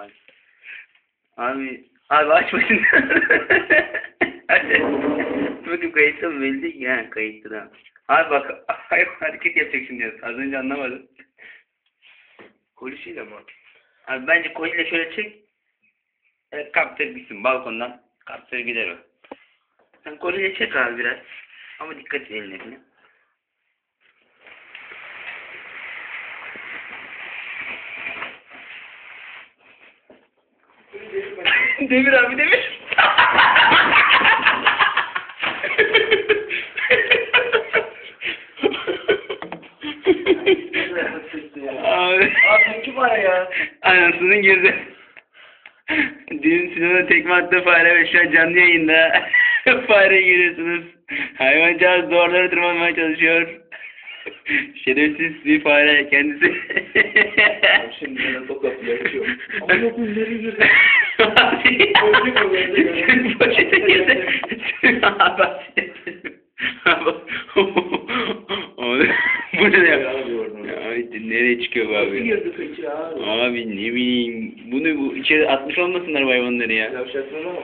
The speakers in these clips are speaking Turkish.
Abi. Abi. Abi açmasın. Hadi. Bakın kayıtta mı belli ha kayıtta da. Abi bak hareket yapacaksın diyor. Az önce anlamadım. Kolisiyle mi? Abi bence koliyle şöyle çek. Evet, kaptır gitsin balkondan. Kaptır gider o. Sen koliyle çek abi biraz. Ama dikkat et eline falan. Demir abi demir. abi. Abi kim var ya? Anasının gözü. Dün Sinan'a tekme attı fare ve şu an canlı yayında. fare görüyorsunuz. Hayvancağız duvarlara tırmanmaya çalışıyor. Şerefsiz bir fare kendisi. Şimdi yine tokatla açıyor. Ama yok ünleri girdi. Poşete girdi. Bu ne ya? Abi nereye çıkıyor bu abi? abi? Abi ne bileyim. Bunu bu içeri atmış olmasınlar bu hayvanları ya. Ama.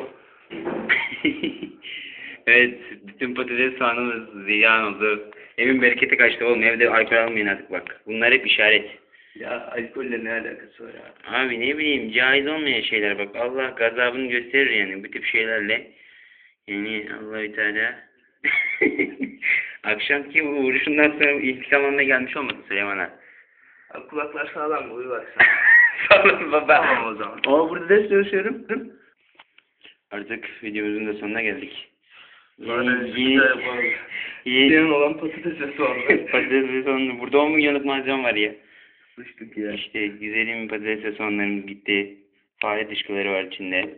evet. Bütün patates soğanımız ziyan oldu. Evin bereketi kaçtı oğlum. Evde alkol almayın artık bak. Bunlar hep işaret. Ya alkolle ne alakası var abi? Abi ne bileyim caiz olmayan şeyler bak. Allah gazabını gösterir yani bu tip şeylerle. Yani Allah Teala akşamki bu vuruşundan sonra intikam almaya gelmiş olmasın Süleyman'a. Abi kulaklar sağlam mı? Uyu baksana. Sağ baba. Tamam o zaman. Ama burada ders çalışıyorum. Artık videomuzun da sonuna geldik. Yeni, bir yeni, şey yapalım. yeni, Senin olan patates ve soğanlar. patates ve soğan. Burada 10 milyonluk malzeme var ya. Sıçtık ya. İşte güzelim patates soğanlarımız gitti. Fare dışkıları var içinde.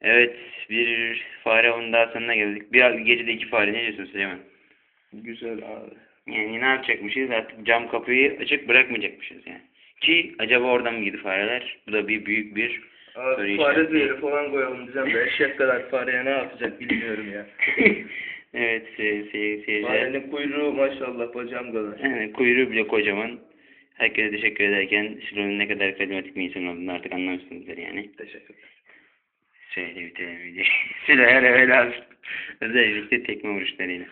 Evet bir fare onun daha sonuna geldik. Bir gecede iki fare ne diyorsun Süleyman? Güzel abi. Yani ne yapacakmışız artık cam kapıyı açık bırakmayacakmışız yani. Ki acaba oradan mı gitti fareler? Bu da bir büyük bir Abi işareti. fare zehri falan koyalım diyeceğim de eşek kadar fareye ne yapacak bilmiyorum ya. evet se se seyirciler. Farenin kuyruğu maşallah bacağım kadar. Yani kuyruğu bile kocaman. Herkese teşekkür ederken Şiro'nun ne kadar karizmatik bir insan olduğunu artık anlamışsınızdır yani. Teşekkür ederim. Şöyle bitirelim videoyu. Öyle az. Özellikle tekme vuruşlarıyla.